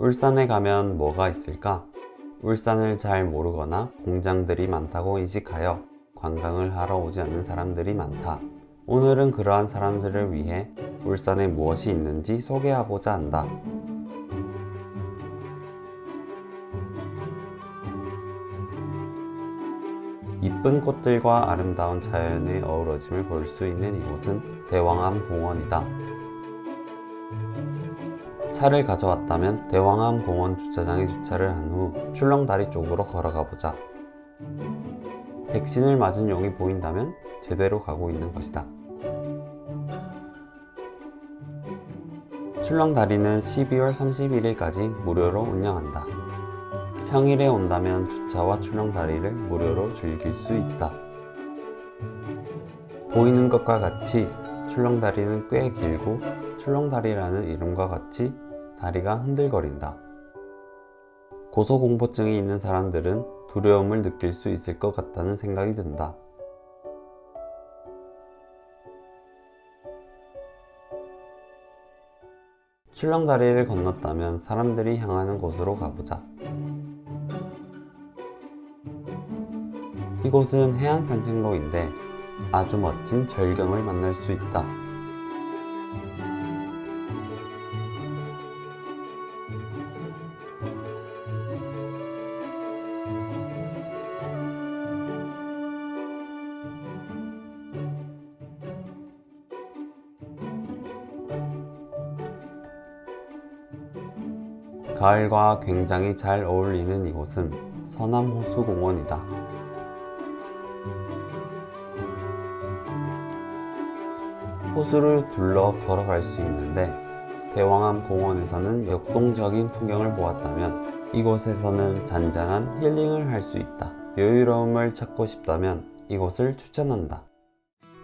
울산에 가면 뭐가 있을까? 울산을 잘 모르거나 공장들이 많다고 인식하여 관광을 하러 오지 않는 사람들이 많다. 오늘은 그러한 사람들을 위해 울산에 무엇이 있는지 소개하고자 한다. 이쁜 꽃들과 아름다운 자연의 어우러짐을 볼 수 있는 이곳은 대왕암 공원이다. 차를 가져왔다면 대왕암 공원 주차장에 주차를 한 후 출렁다리 쪽으로 걸어가 보자. 백신을 맞은 용이 보인다면 제대로 가고 있는 것이다. 출렁다리는 12월 31일까지 무료로 운영한다. 평일에 온다면 주차와 출렁다리를 무료로 즐길 수 있다. 보이는 것과 같이 출렁다리는 꽤 길고 출렁다리라는 이름과 같이 다리가 흔들거린다. 고소공포증이 있는 사람들은 두려움을 느낄 수 있을 것 같다는 생각이 든다. 출렁다리를 건넜다면 사람들이 향하는 곳으로 가보자. 이곳은 해안 산책로인데 아주 멋진 절경을 만날 수 있다. 가을과 굉장히 잘 어울리는 이곳은 서남호수공원이다. 호수를 둘러 걸어갈 수 있는데 대왕암 공원에서는 역동적인 풍경을 보았다면 이곳에서는 잔잔한 힐링을 할 수 있다. 여유로움을 찾고 싶다면 이곳을 추천한다.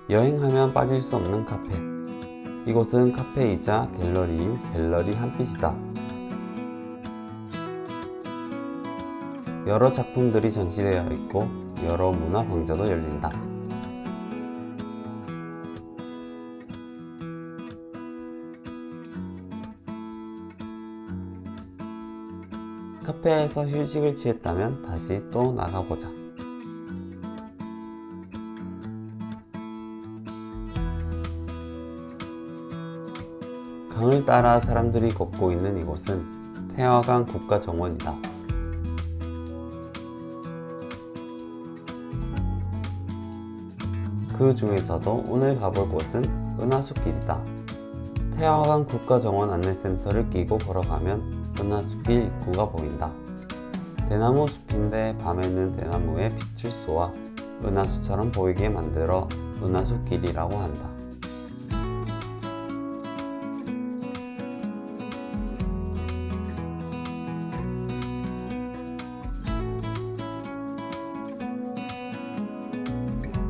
여행하면 빠질 수 없는 카페. 이곳은 카페이자 갤러리인 갤러리 한빛이다. 여러 작품들이 전시되어 있고 여러 문화 강좌도 열린다. 카페에서 휴식을 취했다면 다시 또 나가보자. 강을 따라 사람들이 걷고 있는 이곳은 태화강 국가정원이다. 그 중에서도 오늘 가볼 곳은 은하수길이다. 태화강 국가정원 안내센터를 끼고 걸어가면 은하수길 입구가 보인다. 대나무 숲인데 밤에는 대나무에 빛을 쏘아 은하수처럼 보이게 만들어 은하수길이라고 한다.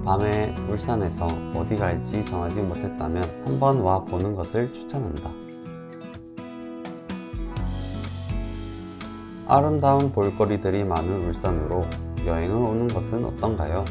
밤에 울산에서 어디 갈지 정하지 못했다면 한번 와 보는 것을 추천한다. 아름다운 볼거리들이 많은 울산으로 여행을 오는 것은 어떤가요?